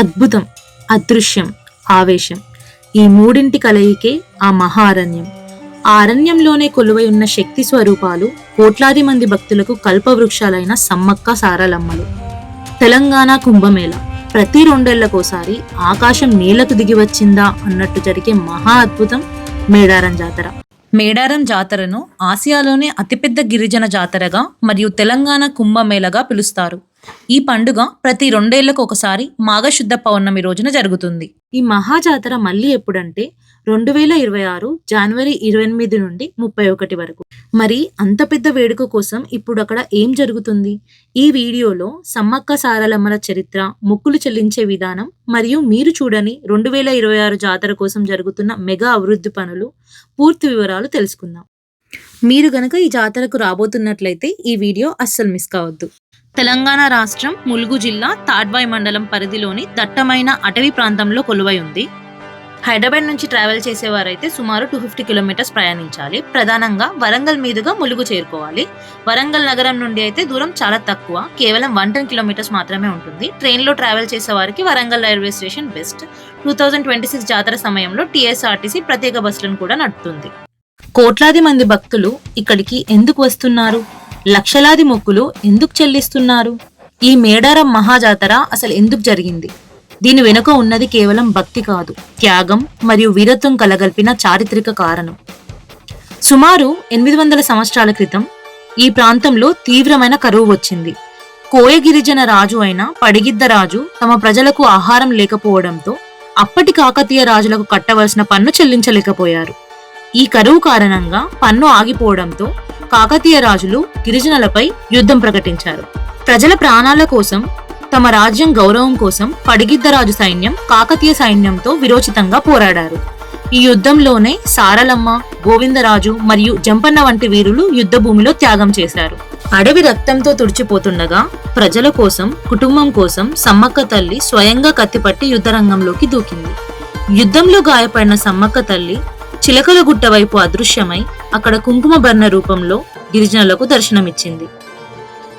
అద్భుతం అదృశ్యం ఆవేశం. ఈ మూడింటి కలయికే ఆ మహా అరణ్యం ఆ అరణ్యంలోనే కొలువై ఉన్న శక్తి స్వరూపాలు కోట్లాది మంది భక్తులకు కల్పవృక్షాలైన సమ్మక్క సారలమ్మలు. తెలంగాణ కుంభమేళ. ప్రతి రెండేళ్ళకోసారి ఆకాశం నేలకు దిగి వచ్చిందా అన్నట్టు జరిగే మహా అద్భుతం మేడారం జాతర. మేడారం జాతరను ఆసియాలోనే అతిపెద్ద గిరిజన జాతరగా మరియు తెలంగాణ కుంభమేళగా పిలుస్తారు. ఈ పండుగ ప్రతి రెండేళ్ళకు ఒకసారి మాఘశుద్ధ పౌర్ణమి రోజున జరుగుతుంది. ఈ మహా జాతర మళ్ళీ ఎప్పుడంటే రెండు వేల ఇరవై ఆరు జనవరి ఇరవై ఎనిమిది నుండి ముప్పై ఒకటి వరకు. మరి అంత పెద్ద వేడుక కోసం ఇప్పుడు అక్కడ ఏం జరుగుతుంది? ఈ వీడియోలో సమ్మక్క సారలమ్మల చరిత్ర మొక్కులు చెల్లించే విధానం మరియు మీరు చూడని రెండు వేల ఇరవై ఆరు జాతర కోసం జరుగుతున్న మెగా అభివృద్ధి పనులు పూర్తి వివరాలు తెలుసుకుందాం. మీరు గనక ఈ జాతరకు రాబోతున్నట్లయితే ఈ వీడియో అస్సలు మిస్ కావద్దు. తెలంగాణ రాష్ట్రం ములుగు జిల్లా తాడ్వాయి మండలం పరిధిలోని దట్టమైన అటవీ ప్రాంతంలో కొలువై ఉంది. హైదరాబాద్ నుంచి ట్రావెల్ చేసేవారైతే సుమారు టూ ఫిఫ్టీ కిలోమీటర్స్ ప్రయాణించాలి. ప్రధానంగా వరంగల్ మీదుగా ములుగు చేరుకోవాలి. వరంగల్ నగరం నుండి అయితే దూరం చాలా తక్కువ. కేవలం వన్ టెన్ కిలోమీటర్స్ మాత్రమే ఉంటుంది. ట్రైన్లో ట్రావెల్ చేసే వారికి Warangal railway station best. Two thousand twenty six జాతర సమయంలో టీఎస్ఆర్టీసీ ప్రత్యేక బస్సులను కూడా నడుపుతుంది. కోట్లాది మంది భక్తులు ఇక్కడికి ఎందుకు వస్తున్నారు? లక్షలాది మొక్కులు ఎందుకు చెల్లిస్తున్నారు? ఈ మేడారం మహాజాతర అసలు ఎందుకు జరిగింది? దీని వెనుక ఉన్నది కేవలం భక్తి కాదు త్యాగం మరియు వీరత్వం కలగల్పిన చారిత్రక కారణం. సుమారు ఎనిమిది వందల సంవత్సరాల క్రితం ఈ ప్రాంతంలో తీవ్రమైన కరువు వచ్చింది. కోయ గిరిజన రాజు అయిన పడిగిద్ద రాజు తమ ప్రజలకు ఆహారం లేకపోవడంతో అప్పటి కాకతీయ రాజులకు కట్టవలసిన పన్ను చెల్లించలేకపోయారు. ఈ కరువు కారణంగా పన్ను ఆగిపోవడంతో కాకతీయ రాజులు గిరిజనులపై యుద్ధం ప్రకటించారు. ప్రజల ప్రాణాల కోసం తమ రాజ్యం గౌరవం కోసం పడిగిద్దరాజు సైన్యం కాకతీయ సైన్యంతో విరోచితంగా పోరాడారు. ఈ యుద్ధంలోనే సారలమ్మ గోవిందరాజు మరియు జంపన్న వంటి వీరులు యుద్ధభూమిలో త్యాగం చేశారు. అడవి రక్తంతో తుడిచిపోతుండగా ప్రజల కోసం కుటుంబం కోసం సమ్మక్క తల్లి స్వయంగా కత్తిపట్టి యుద్ధరంగంలోకి దూకింది. యుద్ధంలో గాయపడిన సమ్మక్క తల్లి చిలకల గుట్ట వైపు అదృశ్యమై అక్కడ కుంకుమ బర్ణ రూపంలో గిరిజనులకు దర్శనమిచ్చింది.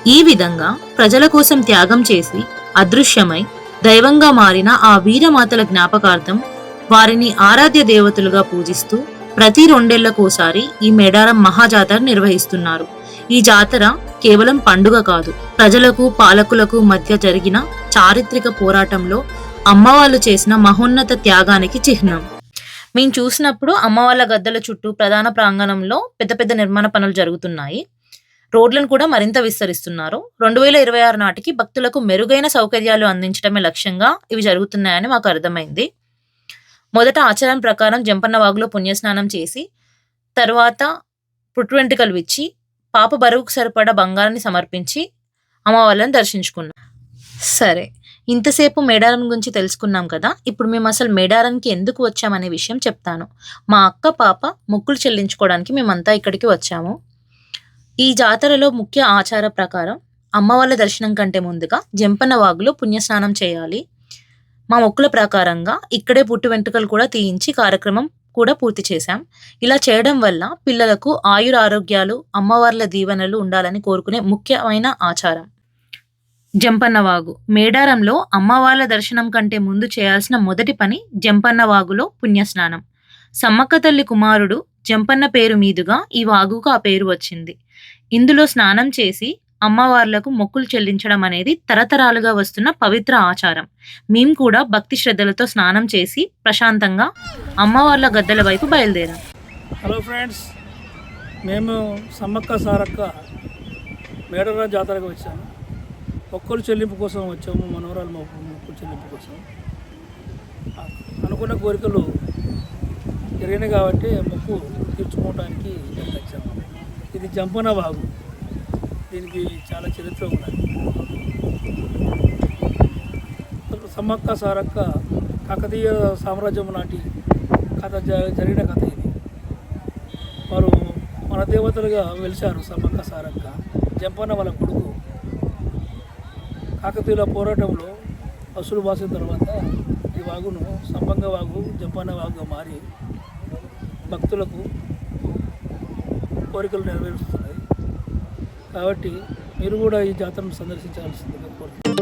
ఈ విధంగా ప్రజల కోసం త్యాగం చేసి అదృశ్యమై దైవంగా మారిన ఆ వీరమాతల జ్ఞాపకార్థం వారిని ఆరాధ్య దేవతలుగా పూజిస్తూ ప్రతి రెండేళ్ళకోసారి ఈ మేడారం మహాజాతర నిర్వహిస్తున్నారు. ఈ జాతర కేవలం పండుగ కాదు ప్రజలకు పాలకులకు మధ్య జరిగిన చారిత్రక పోరాటంలో అమ్మవాళ్ళు చేసిన మహోన్నత త్యాగానికి చిహ్నం. మేము చూసినప్పుడు అమ్మవాళ్ళ గద్దల చుట్టూ ప్రధాన ప్రాంగణంలో పెద్ద పెద్ద నిర్మాణ పనులు జరుగుతున్నాయి. రోడ్లను కూడా మరింత విస్తరిస్తున్నారు. రెండు వేల ఇరవై ఆరు నాటికి భక్తులకు మెరుగైన సౌకర్యాలు అందించడమే లక్ష్యంగా ఇవి జరుగుతున్నాయని మాకు అర్థమైంది. మొదట ఆచారం ప్రకారం జంపన్న వాగులో పుణ్యస్నానం చేసి తర్వాత పుట్టు వెంట్రుకలు ఇచ్చి పాప బరువుకు సరిపడా బంగారాన్ని సమర్పించి అమ్మవాళ్ళని దర్శించుకున్నాం. సరే ఇంతసేపు మేడారం గురించి తెలుసుకున్నాం కదా ఇప్పుడు మేము అసలు మేడారానికి ఎందుకు వచ్చామనే విషయం చెప్తాను. మా అక్క పాప మొక్కులు చెల్లించుకోవడానికి మేమంతా ఇక్కడికి వచ్చాము. ఈ జాతరలో ముఖ్య ఆచార ప్రకారం అమ్మవాళ్ళ దర్శనం కంటే ముందుగా జంపన్న వాగులో పుణ్యస్నానం చేయాలి. మా మొక్కుల ప్రకారంగా ఇక్కడే పుట్టు వెంట్రుకలు కూడా తీయించి కార్యక్రమం కూడా పూర్తి చేశాం. ఇలా చేయడం వల్ల పిల్లలకు ఆయుర ఆరోగ్యాలు అమ్మవార్ల దీవెనలు ఉండాలని కోరుకునే ముఖ్యమైన ఆచారం. జంపన్నవాగు మేడారంలో అమ్మవార్ల దర్శనం కంటే ముందు చేయాల్సిన మొదటి పని జంపన్నవాగులో పుణ్యస్నానం. సమ్మక్క తల్లి కుమారుడు జంపన్న పేరు మీదుగా ఈ వాగుకు ఆ పేరు వచ్చింది. ఇందులో స్నానం చేసి అమ్మవార్లకు మొక్కులు చెల్లించడం అనేది తరతరాలుగా వస్తున్న పవిత్ర ఆచారం. మేము కూడా భక్తి శ్రద్ధలతో స్నానం చేసి ప్రశాంతంగా అమ్మవార్ల గద్దెల వైపు బయలుదేరాం. హలో ఫ్రెండ్స్ మేము సమ్మక్క సారక్క మేడరా జాతరకు వచ్చాము మొక్కలు చెల్లింపు కోసం వచ్చాము మనవరాలు మొక్కలు మొక్కులు చెల్లింపు కోసం. అనుకున్న కోరికలు జరిగినాయి కాబట్టి మొక్కు తీర్చుకోవడానికి ఇక్కడికి వచ్చాము ఇది జంపన బాగు. దీనికి చాలా చరిత్ర ఉన్నది. సమ్మక్క సారక్క కాకతీయ సామ్రాజ్యం నాటి కథ జ- జరిగిన కథ ఇది. వారు మన దేవతలుగా వెలిశారు సమ్మక్క సారక్క జంపన్న వాళ్ళ కొడుకు. కాకతీయుల పోరాటంలో అసులు బాసిన తర్వాత ఈ వాగును సమ్మంగ వాగు జంపన్న వాగుగా మారి భక్తులకు కోరికలు నెరవేరుస్తున్నాయి. కాబట్టి మీరు కూడా ఈ జాతరను సందర్శించాల్సిందిగా కోరుతున్నాను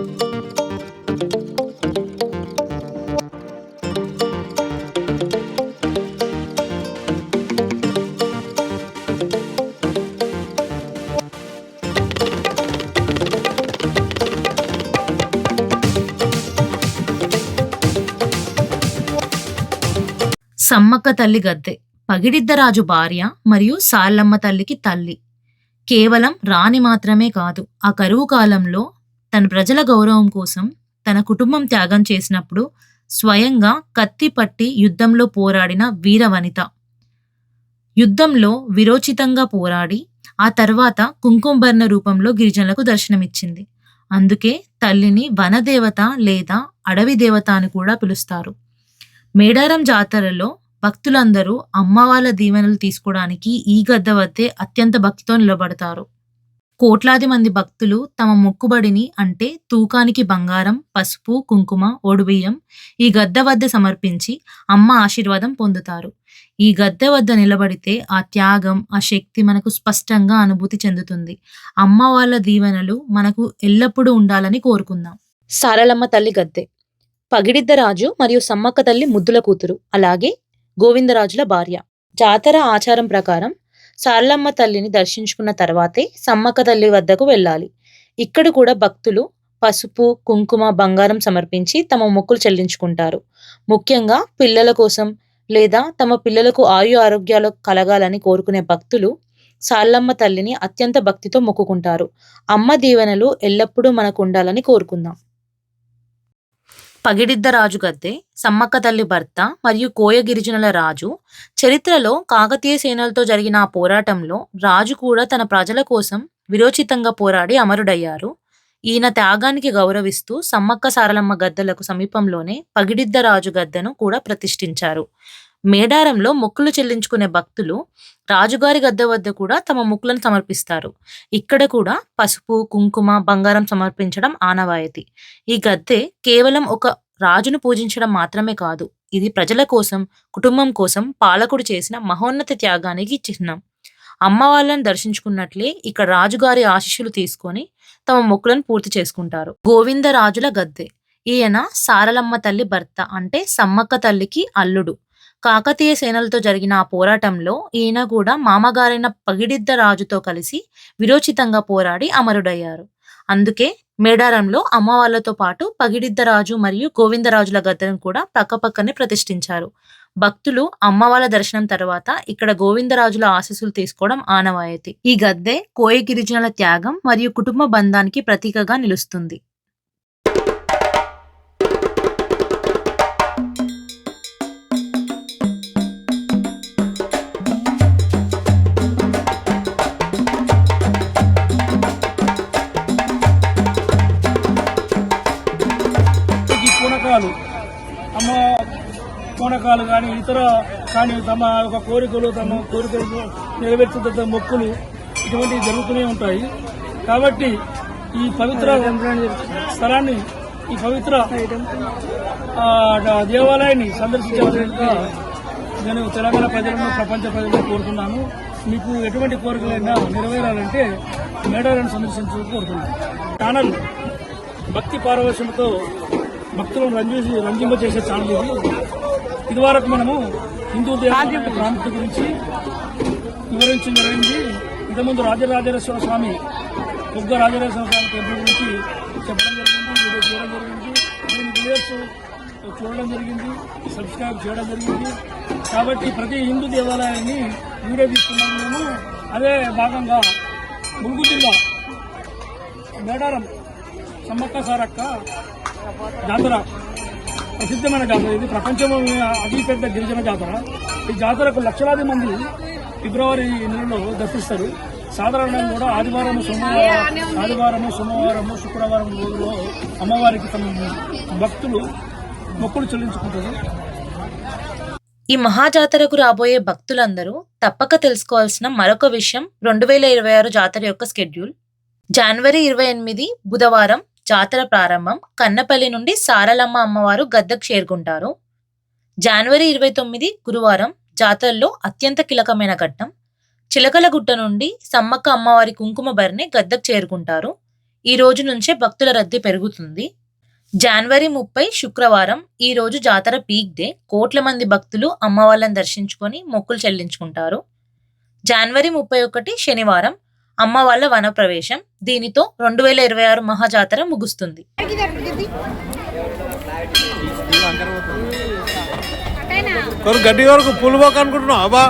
సమ్మక్క తల్లి గద్దె. పగిడిద్దరాజు భార్య మరియు సార్లమ్మ తల్లికి తల్లి. కేవలం రాణి మాత్రమే కాదు ఆ కరువు కాలంలో తన ప్రజల గౌరవం కోసం తన కుటుంబం త్యాగం చేసినప్పుడు స్వయంగా కత్తి పట్టి యుద్ధంలో పోరాడిన వీర వనిత. యుద్ధంలో విరోచితంగా పోరాడి ఆ తర్వాత కుంకుమబర్ణ రూపంలో గిరిజనులకు దర్శనమిచ్చింది. అందుకే తల్లిని వనదేవత లేదా అడవి దేవత అని కూడా పిలుస్తారు. మేడారం జాతరలో భక్తులందరూ అమ్మవార్ల దీవెనలు తీసుకోవడానికి ఈ గద్ద వద్దే అత్యంత భక్తితో నిలబడతారు. కోట్లాది మంది భక్తులు తమ మొక్కుబడిని అంటే తూకానికి బంగారం పసుపు కుంకుమ ఒడుబియ్యం ఈ గద్ద వద్ద సమర్పించి అమ్మ ఆశీర్వాదం పొందుతారు. ఈ గద్దె వద్ద నిలబడితే ఆ త్యాగం ఆ శక్తి మనకు స్పష్టంగా అనుభూతి చెందుతుంది. అమ్మ వాళ్ళ దీవెనలు మనకు ఎల్లప్పుడూ ఉండాలని కోరుకుందాం. సారలమ్మ తల్లి గద్దె. పగిడిద్ద రాజు మరియు సమ్మక్క తల్లి ముద్దుల కూతురు. అలాగే గోవిందరాజుల భార్య. జాతర ఆచారం ప్రకారం సారలమ్మ తల్లిని దర్శించుకున్న తర్వాతే సమ్మక్క తల్లి వద్దకు వెళ్ళాలి. ఇక్కడ కూడా భక్తులు పసుపు కుంకుమ బంగారం సమర్పించి తమ మొక్కులు చెల్లించుకుంటారు. ముఖ్యంగా పిల్లల కోసం లేదా తమ పిల్లలకు ఆయు ఆరోగ్యాలు కలగాలని కోరుకునే భక్తులు సాల్లమ్మ తల్లిని అత్యంత భక్తితో మొక్కుకుంటారు. అమ్మ దీవెనలు ఎల్లప్పుడూ మనకు ఉండాలని కోరుకుందాం. పగిడిద్దరాజు గద్దె సమ్మక్క తల్లి భర్త మరియు కోయ గిరిజనుల రాజు చరిత్రలో కాకతీయ సేనలతో జరిగిన ఆ పోరాటంలో రాజు కూడా తన ప్రజల కోసం విరోచితంగా పోరాడి అమరుడయ్యారు. ఈయన త్యాగానికి గౌరవిస్తూ సమ్మక్క సారలమ్మ గద్దెలకు సమీపంలోనే పగిడిద్దరాజు గద్దెను కూడా ప్రతిష్ఠించారు. మేడారంలో మొక్కులు చెల్లించుకునే భక్తులు రాజుగారి గద్దె వద్ద కూడా తమ మొక్కులను సమర్పిస్తారు. ఇక్కడ కూడా పసుపు కుంకుమ బంగారం సమర్పించడం ఆనవాయితీ. ఈ గద్దె కేవలం ఒక రాజును పూజించడం మాత్రమే కాదు ఇది ప్రజల కోసం కుటుంబం కోసం పాలకుడు చేసిన మహోన్నత త్యాగానికి చిహ్నం. అమ్మ వాళ్ళని దర్శించుకున్నట్లే ఇక్కడ రాజుగారి ఆశీస్సులు తీసుకొని తమ మొక్కులను పూర్తి చేసుకుంటారు. గోవిందరాజుల గద్దె. ఈయన సారలమ్మ తల్లి భర్త అంటే సమ్మక్క తల్లికి అల్లుడు. కాకతీయ సేనలతో జరిగిన ఆ పోరాటంలో ఈయన కూడా మామగారైన పగిడిద్ద రాజుతో కలిసి విరోచితంగా పోరాడి అమరుడయ్యారు. అందుకే మేడారంలో అమ్మవార్లతో పాటు పగిడిద్దరాజు మరియు గోవిందరాజుల గద్దెను కూడా పక్కపక్కనే ప్రతిష్ఠించారు. భక్తులు అమ్మవార్ల దర్శనం తర్వాత ఇక్కడ గోవిందరాజుల ఆశీస్సులు తీసుకోవడం ఆనవాయతి. ఈ గద్దె కోయ గిరిజనుల త్యాగం మరియు కుటుంబ బంధానికి ప్రతీకగా నిలుస్తుంది. ఈ అమ్మ పూనకాలు కానీ ఇతర కానీ తమ యొక్క కోరికలు తమ కోరికలు నెరవేర్చుతున్న మొక్కులు ఇటువంటివి జరుగుతూనే ఉంటాయి. కాబట్టి ఈ పవిత్ర స్థలాన్ని ఈ పవిత్ర దేవాలయాన్ని సందర్శించవలసిందిగా నేను తెలంగాణ ప్రజలను ప్రపంచ ప్రజలను కోరుతున్నాను. మీకు ఎటువంటి కోరికలైనా నెరవేరాలంటే మేడారాన్ని సందర్శించు కోరుతున్నాను. ఛానల్ భక్తి పారవశ్యంతో భక్తులను రంజించి రంజింపజేసే ఛానల్ ఇది. ఇదివరకు మనము హిందూ దేవాలయ ప్రాముఖ్యత గురించి వివరించడం జరిగింది ఇంతకుముందు రాజరాజేశ్వర స్వామి బుగ్గ రాజరాజేశ్వర స్వామి టెంపుల్ గురించి చెప్పడం జరిగింది వీడియో చూడడం జరిగింది దీని వీడియోస్ చూడడం జరిగింది సబ్స్క్రైబ్ చేయడం జరిగింది. కాబట్టి ప్రతి హిందూ దేవాలయాన్ని వీడియో తీసుకున్నాము మేము. అదే భాగంగా ములుగు జిల్లా మేడారం సమ్మక్క సారక్క జాతర. ప్రసిద్ధమైన జాతర. ఇది ప్రపంచంలో అతి పెద్ద గిరిజన జాతర. ఈ జాతరకు లక్షలాది మంది ఫిబ్రవరి నెలలో దర్శిస్తారు. సాధారణంగా కూడా ఆదివారం సోమవారం ఆదివారము సోమవారము శుక్రవారం రోజుల్లో అమ్మవారికి తమ భక్తులు మొక్కులు చెల్లించుకుంటారు. ఈ మహాజాతరకు రాబోయే భక్తులందరూ తప్పక తెలుసుకోవాల్సిన మరొక విషయం రెండు వేల ఇరవై ఆరు జాతర యొక్క స్కెడ్యూల్. జనవరి ఇరవై ఎనిమిది బుధవారం జాతర ప్రారంభం కన్నపల్లి నుండి సారలమ్మ అమ్మవారు గద్దకు చేరుకుంటారు. జనవరి ఇరవై తొమ్మిది గురువారం జాతరలో అత్యంత కీలకమైన ఘట్టం చిలకలగుట్ట నుండి సమ్మక్క అమ్మవారి కుంకుమ బరిని గద్దకు చేరుకుంటారు. ఈ రోజు నుంచే భక్తుల రద్దీ పెరుగుతుంది. జనవరి ముప్పై శుక్రవారం ఈ రోజు జాతర పీక్ డే. కోట్ల మంది భక్తులు అమ్మవార్లను దర్శించుకొని మొక్కులు చెల్లించుకుంటారు. జనవరి ముప్పై ఒకటి శనివారం అమ్మవార్ల వనప్రవేశం. దీనితో రెండు వేల ఇరవై ఆరు మహాజాతర ముగుస్తుంది. గడ్డి వరకు అనుకుంటున్నావు? అబ్బా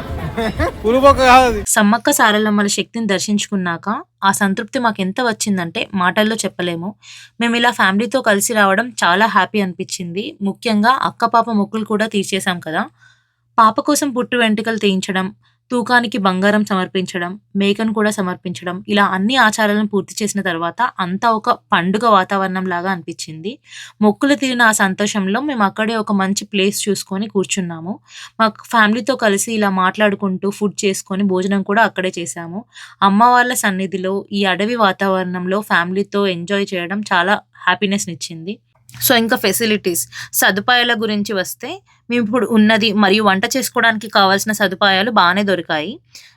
సమ్మక్క సారలమ్మల శక్తిని దర్శించుకున్నాక ఆ సంతృప్తి మాకు ఎంత వచ్చిందంటే మాటల్లో చెప్పలేము. మేము ఇలా ఫ్యామిలీతో కలిసి రావడం చాలా హ్యాపీ అనిపించింది. ముఖ్యంగా అక్క పాప మొక్కులు కూడా తీర్చేశాం కదా. పాప కోసం పుట్టు వెంట్రుకలు తీయించడం తూకానికి బంగారం సమర్పించడం మేకను కూడా సమర్పించడం ఇలా అన్ని ఆచారాలను పూర్తి చేసిన తర్వాత అంతా ఒక పండుగ వాతావరణం లాగా అనిపించింది. మొక్కులు తీరిన ఆ సంతోషంలో మేము అక్కడే ఒక మంచి ప్లేస్ చూసుకొని కూర్చున్నాము. మా ఫ్యామిలీతో కలిసి ఇలా మాట్లాడుకుంటూ ఫుడ్ చేసుకొని భోజనం కూడా అక్కడే చేశాము. అమ్మ వాళ్ళ సన్నిధిలో ఈ అడవి వాతావరణంలో ఫ్యామిలీతో ఎంజాయ్ చేయడం చాలా హ్యాపీనెస్ ఇచ్చింది సో ఇంకా ఫెసిలిటీస్. సదుపాయాల గురించి వస్తే మేము ఇప్పుడు ఉన్నది మరియు వంట చేసుకోవడానికి కావాల్సిన సదుపాయాలు బాగానే దొరికాయి.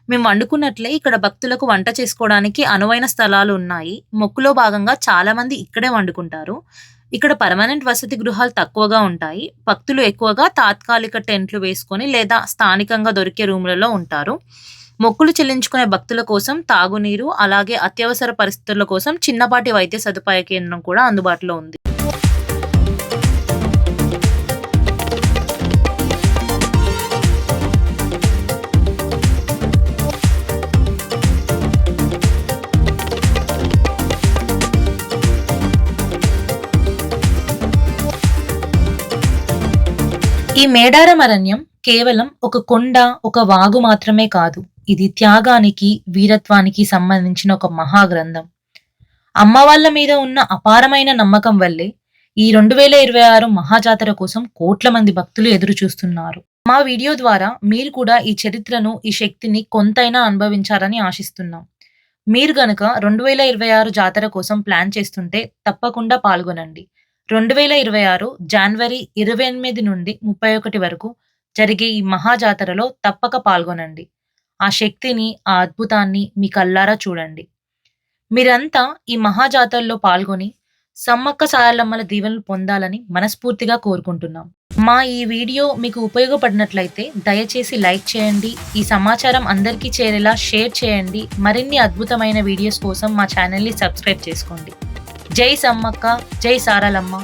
మేము వండుకున్నట్లే ఇక్కడ భక్తులకు వంట చేసుకోవడానికి అనువైన స్థలాలు ఉన్నాయి. మొక్కులో భాగంగా చాలా మంది ఇక్కడే వండుకుంటారు. ఇక్కడ పర్మనెంట్ వసతి గృహాలు తక్కువగా ఉంటాయి. భక్తులు ఎక్కువగా తాత్కాలిక టెంట్లు వేసుకొని లేదా స్థానికంగా దొరికే రూములలో ఉంటారు. మొక్కులు చెల్లించుకునే భక్తుల కోసం తాగునీరు అలాగే అత్యవసర పరిస్థితుల కోసం చిన్నపాటి వైద్య సదుపాయ కేంద్రం కూడా అందుబాటులో ఉంది. ఈ మేడారం అరణ్యం కేవలం ఒక కొండ ఒక వాగు మాత్రమే కాదు ఇది త్యాగానికి వీరత్వానికి సంబంధించిన ఒక మహాగ్రంథం. అమ్మ వాళ్ళ మీద ఉన్న అపారమైన నమ్మకం వల్లే ఈ రెండు వేల ఇరవై ఆరు మహాజాతర కోసం కోట్ల మంది భక్తులు ఎదురు చూస్తున్నారు మా వీడియో ద్వారా మీరు కూడా ఈ చరిత్రను ఈ శక్తిని కొంతైనా అనుభవించారని ఆశిస్తున్నాం. మీరు గనక రెండు వేల ఇరవై ఆరు జాతర కోసం ప్లాన్ చేస్తుంటే తప్పకుండా పాల్గొనండి. రెండు వేల ఇరవై ఆరు జనవరి ఇరవై ఎనిమిది నుండి ముప్పై ఒకటి వరకు జరిగే ఈ మహాజాతరలో తప్పక పాల్గొనండి. ఆ శక్తిని ఆ అద్భుతాన్ని మీ కల్లారా చూడండి. మీరంతా ఈ మహాజాతరలో పాల్గొని సమ్మక్క సారలమ్మల దీవెనలు పొందాలని మనస్ఫూర్తిగా కోరుకుంటున్నాం. మా ఈ వీడియో మీకు ఉపయోగపడినట్లయితే దయచేసి లైక్ చేయండి ఈ సమాచారం అందరికీ చేరేలా షేర్ చేయండి మరిన్ని అద్భుతమైన వీడియోస్ కోసం మా ఛానల్ని సబ్స్క్రైబ్ చేసుకోండి. జై సమ్మక్క జై సారలమ్మ.